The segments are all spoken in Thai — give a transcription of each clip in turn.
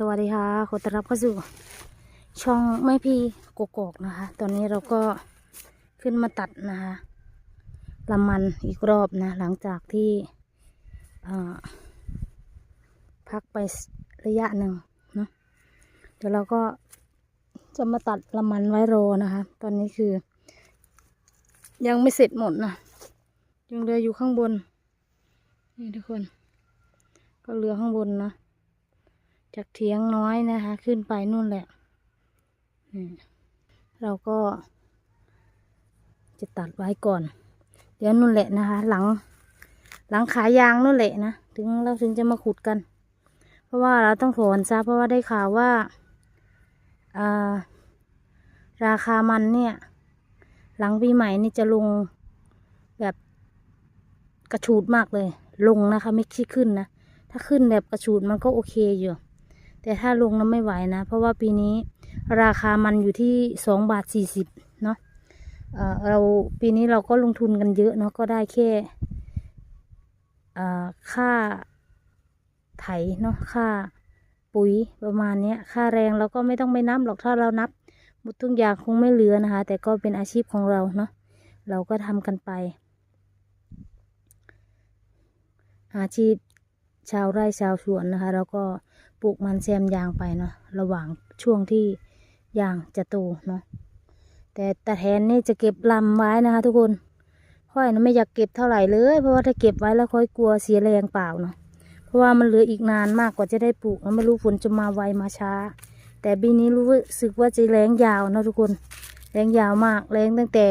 สวัสดีค่ะขอต้อนรับเข้าสู่ช่องแม่พี่กกอกนะคะ ตอนนี้เราก็ขึ้นมาตัดนะคะลำมันอีกรอบนะ หลังจากที่พักไประยะหนึ่งเนาะเดี๋ยวเราก็จะมาตัดลำมันไว้รอนะคะ ตอนนี้คือ ยังไม่เสร็จหมดนะยังเหลืออยู่ข้างบน นี่ทุกคน ก็เหลือข้างบนนะ จากเทียงน้อยนะคะ ขึ้นไปนู่นแหละเราก็ จะตัดไว้ก่อน เดี๋ยวนู่นแหละนะคะ หลัง หลังขายางนู่นแหละนะถึงเราถึงจะมาขุดกัน เพราะว่าเราต้องถอนซะเพราะว่าได้ข่าวว่าอ่าราคามันเนี่ย หลังปีใหม่นี่จะลงแบบกระฉูดมากเลย ลงนะคะ ไม่ใช่ขึ้นนะ ถ้าขึ้นแบบกระฉูดมันก็โอเคอยู่ แต่ถ้าลงนั้นไม่ไหวนะ เพราะว่าปีนี้ราคามันอยู่ที่สองบาทสี่สิบเนาะเอ่อเราปีนี้เราก็ลงทุนกันเยอะเนาะก็ได้แค่อ่าค่าไถเนาะค่าปุ๋ยประมาณเนี้ยค่าแรงเราก็ไม่ต้องไปนับหรอกถ้าเรานับหมดทุกอย่างคงไม่เหลือนะคะ แต่ก็เป็นอาชีพของเราเนาะเราก็ทำกันไป อาชีพชาวไร่ชาวสวนนะคะ แล้วก็ ปลูกมันแซมยางไปเนาะระหว่างช่วงที่ยางจะโตเนาะแต่ตาแทนนี่จะเก็บลำไว้นะคะ ทุกคนค่อยนะไม่อยากเก็บเท่าไหร่เลย เพราะว่าถ้าเก็บไว้แล้วค่อยกลัวเสียแรงเปล่าเนาะเพราะว่ามันเหลืออีกนานมากกว่าจะได้ปลูกแล้วไม่รู้ฝนจะมาไวมาช้า แต่ปีนี้รู้สึกว่าจะแรงยาวนะทุกคนแรงยาวมากแรงตั้งแต่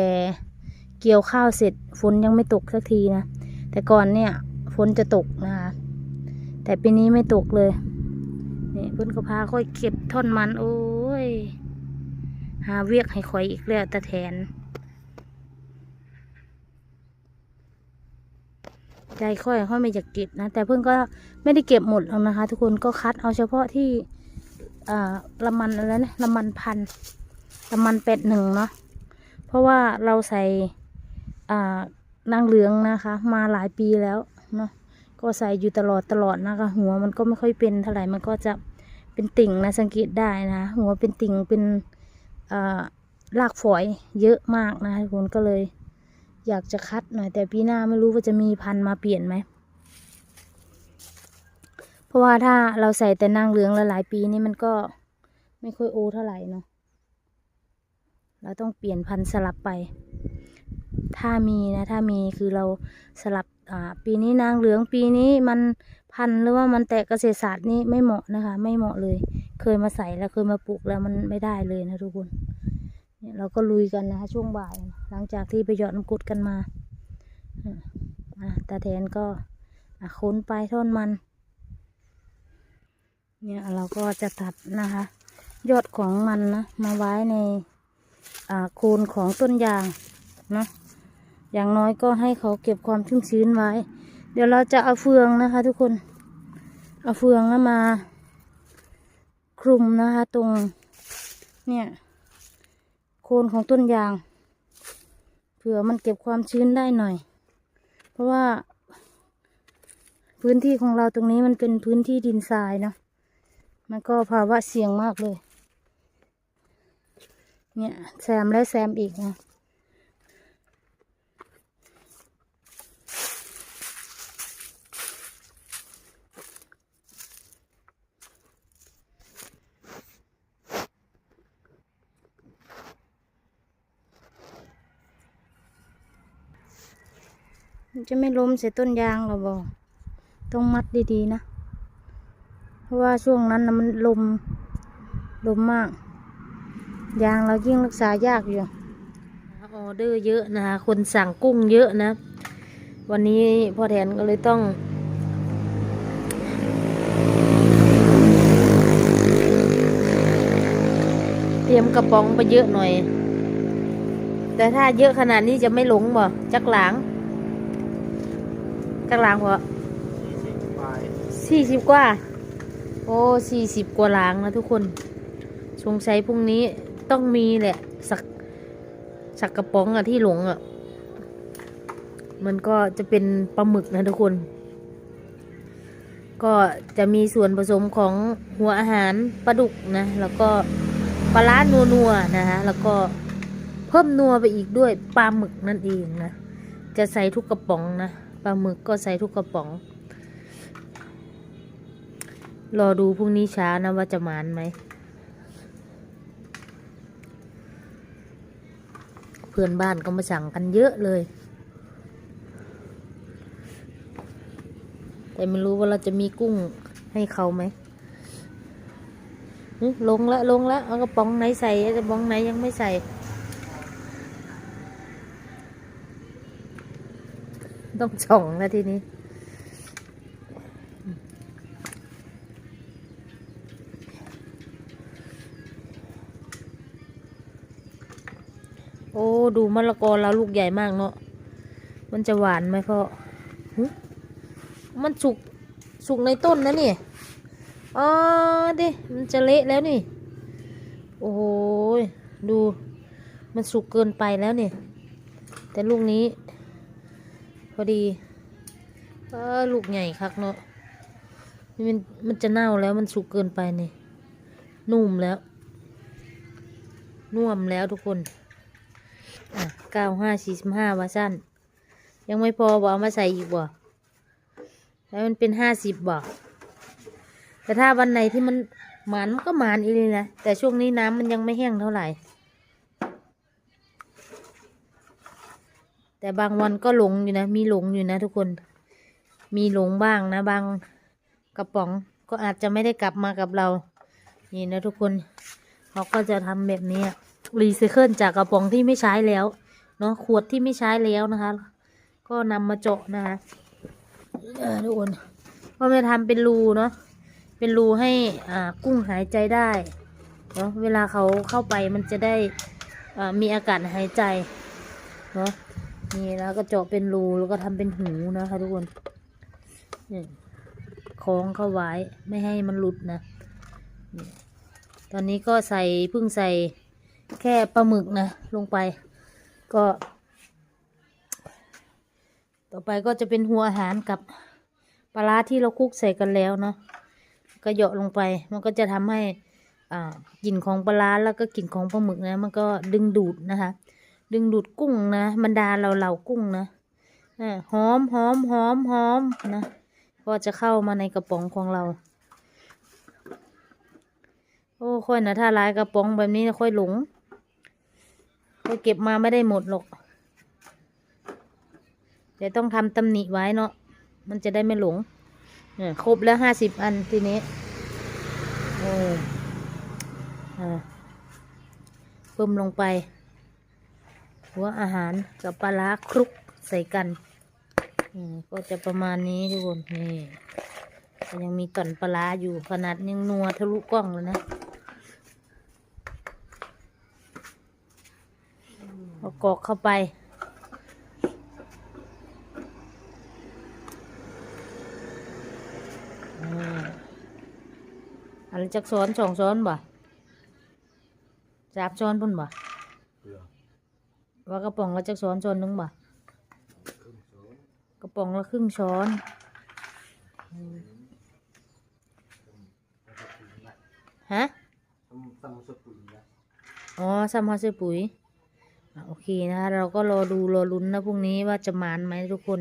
เกี่ยวข้าวเสร็จฝนยังไม่ตกสักทีนะแต่ก่อนเนี่ยฝนจะตกนะคะแต่ปีนี้ไม่ตกเลย นี่เพิ่นก็พาค่อยเก็บท่อนมันโอ้ย หาเวียกให้ข่อยอีกแล้วตาแทน ใจค่อยค่อยไม่อยากเก็บนะ แต่เพิ่นก็ไม่ได้เก็บหมดหรอกนะคะ ทุกคนก็คัดเอาเฉพาะที่อ่าละมันอะไรนะละมันพันละมันเป็ดหนึ่งเนาะเพราะว่าเราใส่อ่านางเหลืองนะคะ มาหลายปีแล้วเนาะก็ใส่อยู่ตลอดตลอดนะคะ หัวมันก็ไม่ค่อยเป็นเท่าไหร่มันก็จะ เป็นติ่งนะสังเกตได้นะ หัวเป็นติ่งเป็นรากฝอยเยอะมากนะทุกคนก็เลย อยากจะคัดหน่อย แต่ปีหน้าไม่รู้ว่าจะมีพันธุ์มาเปลี่ยนไหม เพราะว่าถ้าเราใส่แต่นางเหลืองลหลายปีนี่มันก็ไม่ค่อยโอเท่าไหร่เนาะเราต้องเปลี่ยนพันธุ์สลับไป ถ้ามีนะ ถ้ามีคือเราสลับ ปีนี้นางเหลืองปีนี้มันพันหรือว่ามันแตกเกษตรศาสตร์นี่ไม่เหมาะนะคะ ไม่เหมาะเลย เคยมาใส่แล้วเคยมาปลูกแล้วมันไม่ได้เลยนะทุกคนเนี่ยเราก็ลุยกันนะคะช่วงบ่าย หลังจากที่ไปหยอดน้ำกรดกันมาอะตาแทนก็ค้นไปท่อนมัน เนี่ยเราก็จะตัดนะคะ ยอดของมันนะมาไว้ในอ่าโคนของต้นยางเนาะ อย่างน้อยก็ให้เขาเก็บความชุ่มชื้นไว้ เดี๋ยวเราจะเอาเฟืองนะคะ ทุกคน เอาเฟืองแล้วมา คลุมนะคะตรง เนี่ย โคนของต้นยาง เผื่อมันเก็บความชื้นได้หน่อย เพราะว่า พื้นที่ของเราตรงนี้มันเป็นพื้นที่ดินทรายเนาะ มันก็ภาวะเสี่ยงมากเลย เนี่ยแซมและแซมอีกนะ จะไม่ล้มใส่ต้นยางหรอบอกต้องมัดดีๆนะ เพราะว่าช่วงนั้นนะมันลม ลมมาก ยางเรายิ่งรักษายากอยู่ออเดอร์เยอะนะคะ คนสั่งกุ้งเยอะนะ วันนี้พ่อแทนก็เลยต้องเตรียมกระป๋องไปเยอะหน่อย แต่ถ้าเยอะขนาดนี้จะไม่หลงบ่ จักหลาง จักหลางพอสี่สิบกว่า โอ้สี่สิบกว่าหลางนะทุกคน สงสัยพรุ่งนี้ต้องมีแหละ สัก สักกระป๋องอะที่หลงอะมันก็จะเป็นปลาหมึกนะทุกคน ก็จะมีส่วนผสมของหัวอาหารปลาดุกนะ แล้วก็ปลาร้านัวนัวนะคะแล้วก็เพิ่มนัวไปอีกด้วยปลาหมึกนั่นเองนะ จะใส่ทุกกระป๋องนะ ลาหมึกก็ใส่ทุกกระป๋อง รอดูพรุ่งนี้เช้านะว่าจะมานไหม เพื่อนบ้านก็มาสั่งกันเยอะเลย แต่ไม่รู้ว่าเราจะมีกุ้งให้เขาไหมลงละลงละเอากระป๋องไหนใส่กระป๋องไหนยังไม่ใส่ ต้องช่องแล้วทีนี้ โอ้ ดูมะละกอเราลูกใหญ่มากเนาะ มันจะหวานไหมพ่อมันสุก สุกในต้นนะนี่ อ๋อดิมันจะเละแล้วนี่ โอ้โห ดู มันสุกเกินไปแล้วนี่ แต่ลูกนี้ พอดีลูกใหญ่คักเนาะมันมันจะเน่าแล้วมันสุกเกินไปนี่นุ่มแล้ว นุ่มแล้วทุกคนอะเก้าห้าสี่สิบห้าวาสั้น ยังไม่พอบ่เอามาใส่อีกบ่แล้วมันเป็นห้าสิบบ่แต่ถ้าวันไหนที่มันหมานมันก็หมานอีเลยนะ แต่ช่วงนี้น้ำมันยังไม่แห้งเท่าไหร่ แต่บางวันก็หลงอยู่นะ มีหลงอยู่นะทุกคน มีหลงบ้างนะ บางกระป๋องก็อาจจะไม่ได้กลับมากับเรา นี่นะทุกคนเขาก็จะทำแบบนี้รีไซเคิลจากกระป๋องที่ไม่ใช้แล้วเนาะขวดที่ไม่ใช้แล้วนะคะ ก็นำมาเจาะนะคะทุกคนก็มาทำเป็นรูเนาะเป็นรูให้อ่ากุ้งหายใจได้เนาะเวลาเขาเข้าไปมันจะได้อ่ามีอากาศหายใจเนาะ นี่แล้วก็เจาะเป็นรูแล้วก็ทำเป็นหูนะคะทุกคนนี่คล้องเข้าไว้ไม่ให้มันหลุดนะตอนนี้ก็ใส่เพิ่งใส่แค่ปลาหมึกนะลงไป ก็ ต่อไปก็จะเป็นหัวอาหารกับปลาร้าที่เราคลุกใส่กันแล้วเนาะก็เหยาะลงไป มันก็จะทำให้อ่ากลิ่นของปลาร้าแล้วก็กลิ่นของปลาหมึกนะมันก็ดึงดูดนะคะ ดึงดูดกุ้งนะบรรดาเราเหล่ากุ้งนะอ่าหอมหอมหอมหอมนะก็จะเข้ามาในกระป๋องของเรา โอ้ค่อยนะถ้าลายกระป๋องแบบนี้นะค่อยหลงค่อยเก็บมาไม่ได้หมดหรอกเดี๋ยวต้องทำตำหนิไว้เนาะมันจะได้ไม่หลงเนี่ยครบแล้วห้าสิบอันทีนี้โอ้อ่าเพิ่มลงไป หัวอาหารกับปลาร้าคลุกใส่กันอืมก็จะประมาณนี้ทุกคนนี่ยังมีต่อนปลาร้าอยู่ขนาดยังนัวทะลุกล้องเลยนะเอากอกเข้าไปอ่าอันจักซ้อนสองซ้อนบ่สามซ้อนพุ่นบ่ ว่ากระป๋องละจักช้อนช้อนนึงบ่กระป๋องละครึ่งช้อนฮะอ๋อซัมฮาเซปุ๋ยโอเคนะคะเราก็รอดูรอลุ้นนะพรุ่งนี้ว่าจะมานไหมทุกคน